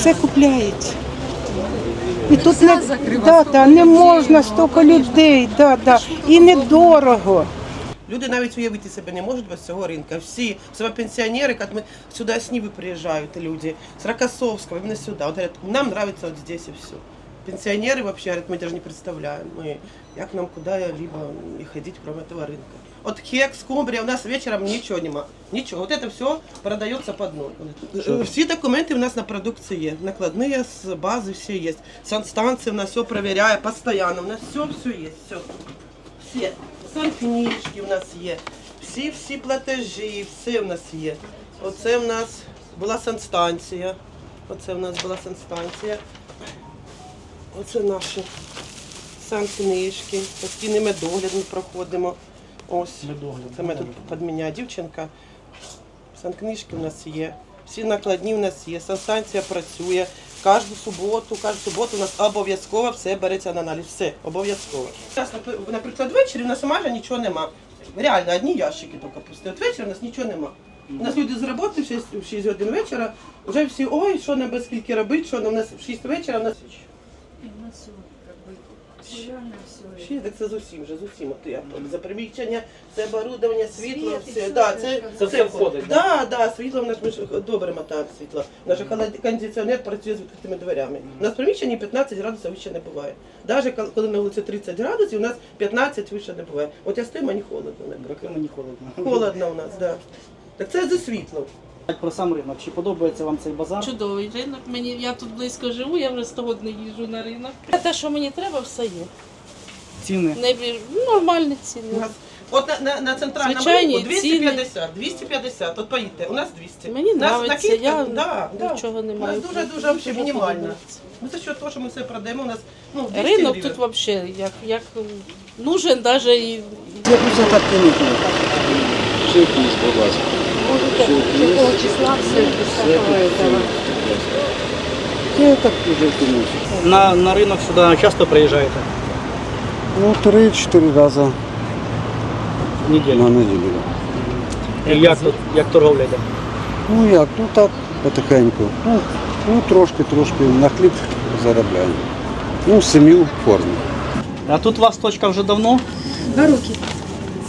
Все купляють. І тут не, да, да, не можна стільки людей, да, да. і недорого. Люди навіть уявити себе не можуть без цього ринку. Всі, саме пенсіонери, як ми сюди з Ніви приїжджають люди, з Рокоссовського, вони сюди. От нам подобається от здесь і все. Пенсионеры вообще говорят, мы даже не представляем, мы, як нам куда-либо и ходить, кроме этого рынка. От хек, скумбрия, у нас вечером нічого нема. Нічого. Вот это все продается под ноль. Э, Всі документи у нас на продукції є. Накладні з бази всі є. Санстанція у нас все перевіряє постійно. У нас все, все є. Все. Всі. Санкнижки у нас є. Всі, всі платежі, все у нас є. Оце в нас була санстанція. Оце в нас була санстанція. Оце наші санкнижки. Постійний медогляд ми проходимо. Ось. Це ми тут підміняє дівчинка. Санкнижки у нас є. Всі накладні у нас є. Санстанція працює. Кожну суботу, кожну суботу у нас обов'язково все береться на аналіз. Все, обов'язково. Напри- наприклад, ввечері у нас майже нічого нема. Реально, одні ящики тільки пусті. От ввечері у нас нічого нема. У нас люди з роботи в 6, в 6 годин вечора, вже всі, ой, що нам без скільки робити, що нам у нас в 6 вечора, у нас Шість, так це зовсім вже, зовсім. От я за приміщення, це оборудовання, світло, все. Да, це, Це все входить, Да, да, світло в нас ми ж добре мотаємо світло. Наш холод- кондиціонер працює з відкритими дверями. У нас в приміщенні 15 градусів вище не буває. Навіть коли на вулиці 30 градусів, у нас 15 вище не буває. От я стою, мені холодно. наприклад. Мені холодно. Холодно у нас, так. Да. Так це за світло. Про сам ринок. Чи подобається вам цей базар? Чудовий ринок. Мені я тут близько живу, я вже 100 років не їжджу на ринок. Те, що мені треба, все є. Ціни. Найбільш нормальні ціни. От на, на, на центральному Звичайні ринку 250, 250, от поїдьте, у нас 200. Мені нас подобається, накидка, я да, да. нічого не У нас дуже, дуже взагалі мінімально. Ну, за що того, що ми все продаємо, у нас ну, 200 Ринок гривень. тут взагалі як, як нужен навіть і Я дуже так помітив. Шипність, будь ласка. Якого числа все этого? Я так уже кинусь. На, на ринок сюди часто приїжджаєте? Ну, три-чотири рази В неділю. на неділю. І як тут, як торговля йде? Ну як, ну так, потихеньку. Ну, ну трошки, трошки на хліб заробляємо. Ну, сім'ю кормимо. А тут у вас точка вже давно? Два роки.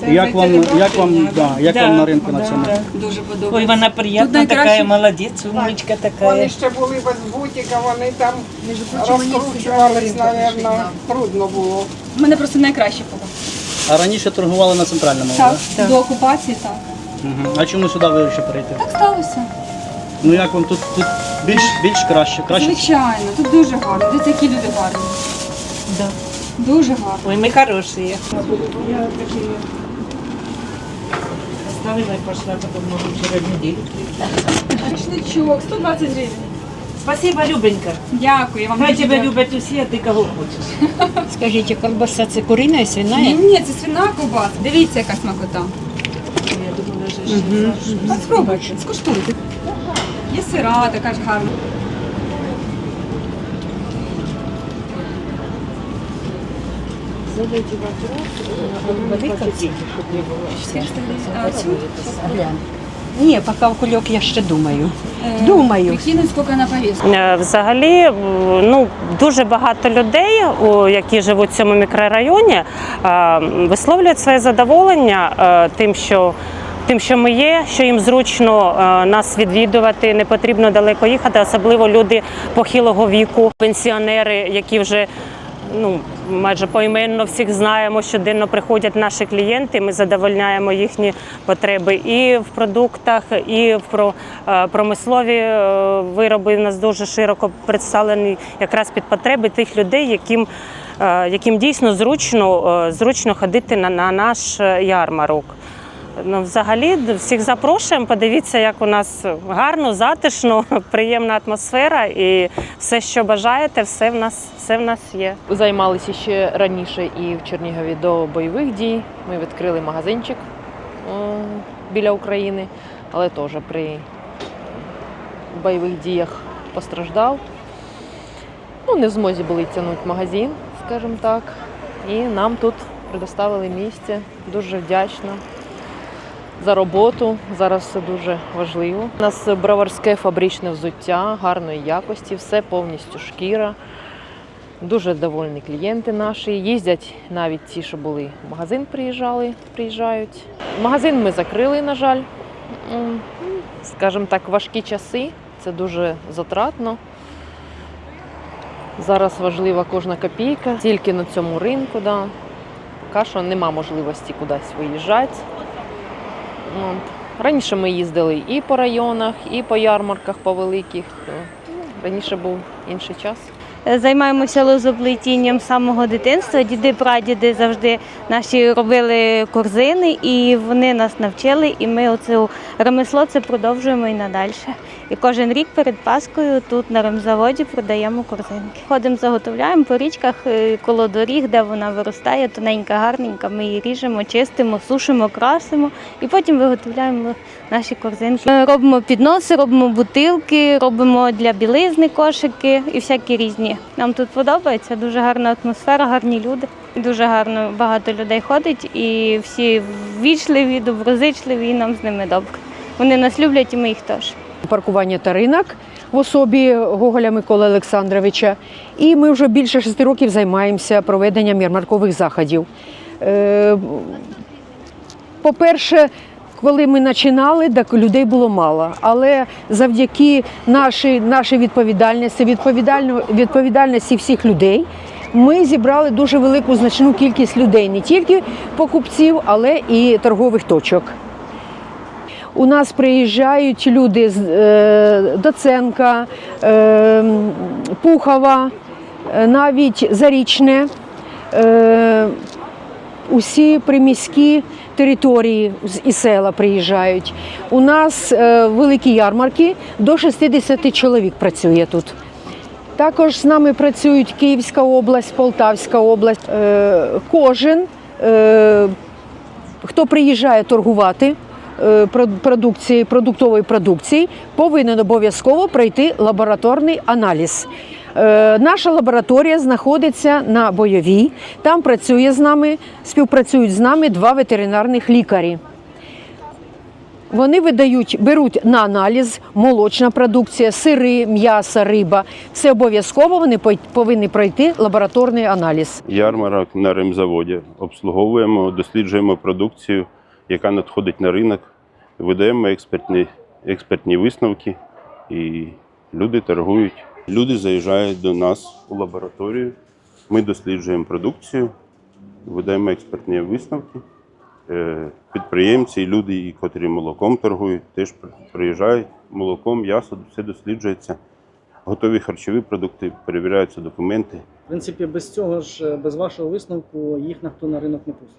Як вам, як вам, да, як вам на ринку на цьому? Дуже подобається. Ой, вона Тут приємна, найкраще- така молодець, умничка така. Вони ще були без бутіка, вони там розкручувались, мабуть, трудно було. У мене просто найкраще було. А раніше торгували на центральному, Так, так? до окупації так. Угу. А чому сюди вирішили перейти? Так сталося. Ну як вам тут, тут більш, більш краще, краще? Звичайно, тут дуже гарно. Дивіться, які люди гарні. Да. Дуже гарно. Ой, ми хороші. Оставила и пошла, потом может через неделю. Шашличок, 120 гривень. Спасибо, Любенька. Дякую вам. Хай дуже тебе дякую. люблять усі, а ти кого хочеш. Скажіть, колбаса це курина і свина? Ні, ні, це свина ковбаса. Дивіться, яка смакота. Я думала, що ще А спробуйте, скуштуйте. Є сира, така ж гарна. А, цю? Ні, поки в кульок я ще думаю. Е, Думаю. Прикинуть, скільки на повістку. Е, Взагалі, ну дуже багато людей, які живуть в цьому мікрорайоні, е, висловлюють своє задоволення е, тим, що. Тим, що ми є, що їм зручно е, нас відвідувати, не потрібно далеко їхати, особливо люди похилого віку, пенсіонери, які вже ну майже поіменно всіх знаємо. Щоденно приходять наші клієнти. Ми задовольняємо їхні потреби і в продуктах, і в е, промислові е, вироби. У нас дуже широко представлені якраз під потреби тих людей, яким, е, яким дійсно зручно, зручно ходити на, на наш ярмарок. Ну, взагалі всіх запрошуємо. Подивіться, як у нас гарно, затишно, приємна атмосфера, і все, що бажаєте, все в нас, все в нас є. Займалися ще раніше і в Чернігові до бойових дій. Ми відкрили магазинчик біля України, але теж при бойових діях постраждав. Ну, не в змозі були тягнути магазин, скажімо так. І нам тут предоставили місце. Дуже вдячна. За роботу. Зараз це дуже важливо. У нас броварське фабричне взуття гарної якості, все повністю шкіра. Дуже довольні клієнти наші. Їздять навіть ті, що були в магазин, приїжджали, приїжджають. Магазин ми закрили, на жаль. Скажімо так, важкі часи. Це дуже затратно. Зараз важлива кожна копійка, тільки на цьому ринку. Да. Поки що нема можливості кудись виїжджати. От. Раніше ми їздили і по районах, і по ярмарках, по великих. Ну, Раніше був інший час. Займаємося лозоплетінням з самого дитинства. Діди, прадіди завжди наші робили корзини, і вони нас навчили. І ми оце ремесло це продовжуємо і надалі. І кожен рік перед Паскою тут на ремзаводі продаємо корзинки. Ходимо, заготовляємо по річках е, коло доріг, де вона виростає, тоненька, гарненька. Ми її ріжемо, чистимо, сушимо, красимо і потім виготовляємо наші корзинки. Ми робимо підноси, робимо бутилки, робимо для білизни кошики і всякі різні. Нам тут подобається, дуже гарна атмосфера, гарні люди. Дуже гарно багато людей ходить і всі ввічливі, доброзичливі, і нам з ними добре. Вони нас люблять і ми їх теж. Паркування та ринок в особі Гоголя Миколи Олександровича. І ми вже більше шести років займаємося проведенням ярмаркових заходів. Е, По-перше, коли ми починали, так людей було мало. Але завдяки нашій, нашій відповідальності, відповідально, відповідальності всіх людей, ми зібрали дуже велику значну кількість людей, не тільки покупців, але і торгових точок. У нас приїжджають люди з е, Доценка, е, Пухова, е, навіть Зарічне, е, усі приміські території і села приїжджають. У нас е, великі ярмарки, до 60 чоловік працює тут. Також з нами працюють Київська область, Полтавська область. Е, Кожен, е, хто приїжджає торгувати продукції, продуктової продукції, повинен обов'язково пройти лабораторний аналіз. Е, Наша лабораторія знаходиться на бойовій. Там працює з нами, співпрацюють з нами два ветеринарних лікарі. Вони видають, беруть на аналіз молочна продукція, сири, м'ясо, риба. Все обов'язково вони повинні пройти лабораторний аналіз. ярмарок на ремзаводі. Обслуговуємо, досліджуємо продукцію, яка надходить на ринок, видаємо експертні, експертні висновки і люди торгують. Люди заїжджають до нас у лабораторію. Ми досліджуємо продукцію, видаємо експертні висновки. Е, Підприємці люди, і котрі молоком торгують, теж приїжджають молоком, м'ясо, все досліджується. Готові харчові продукти, перевіряються документи. В принципі, без цього ж, е, без вашого висновку, їх ніхто на ринок не пустить.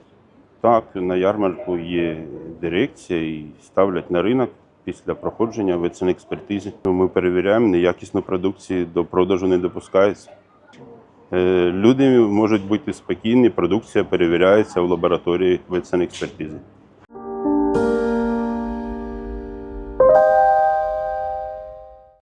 Так, на ярмарку є дирекція і ставлять на ринок після проходження експертизи Ми перевіряємо, неякісну продукцію до продажу не допускається. Е, Люди можуть бути спокійні, продукція перевіряється в лабораторії ветсанекспертизи.